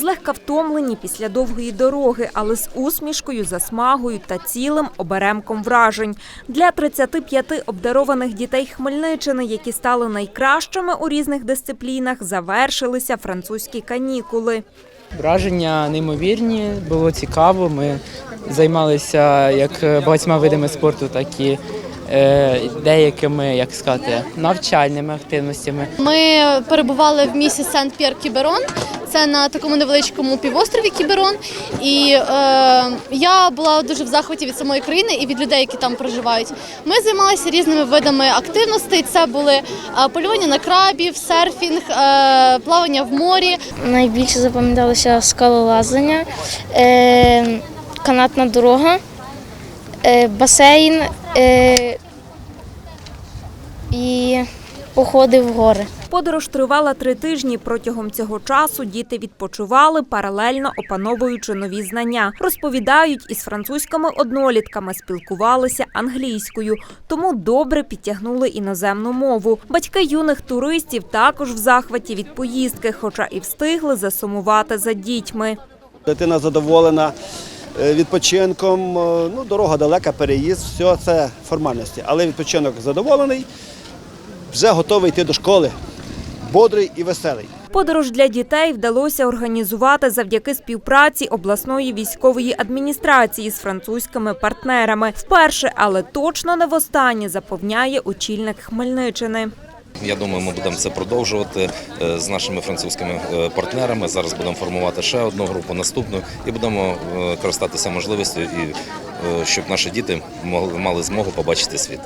дівчатка втомлені після довгої дороги, але з усмішкою, засмагою та цілим оберемком вражень. Для 35 обдарованих дітей Хмельниччини, які стали найкращими у різних дисциплінах, завершилися французькі канікули. Враження неймовірні, було цікаво. Ми займалися як багатьма видами спорту, так і е, деякими, як сказати, навчальними активностями. Ми перебували в місті Сент-П'єр-Кіберон. Це на такому невеличкому півострові Кіберон. І е, я була дуже в захваті від самої країни і від людей, які там проживають. Ми займалися різними видами активностей. Це були е, полювання на крабів, серфінг, е, плавання в морі. Найбільше запам'яталося скалолазання, е, канатна дорога, е, басейн е, і походи в гори. Подорож тривала три тижні. Протягом цього часу діти відпочивали, паралельно опановуючи нові знання. Розповідають, із французькими однолітками спілкувалися англійською, тому добре підтягнули іноземну мову. Батьки юних туристів також в захваті від поїздки, хоча і встигли засумувати за дітьми. Дитина задоволена е, відпочинком. е, Ну, дорога далека, переїзд, все це формальності. Але відпочинок задоволений, вже готовий йти до школи, бодрий і веселий. Подорож для дітей вдалося організувати завдяки співпраці обласної військової адміністрації з французькими партнерами. Вперше, але точно не востаннє, запевняє очільник Хмельниччини. Я думаю, ми будемо це продовжувати е, з нашими французькими е, партнерами. Зараз будемо формувати ще одну групу, наступну, і будемо е, користатися можливістю, і щоб наші діти могли- мали змогу побачити світ.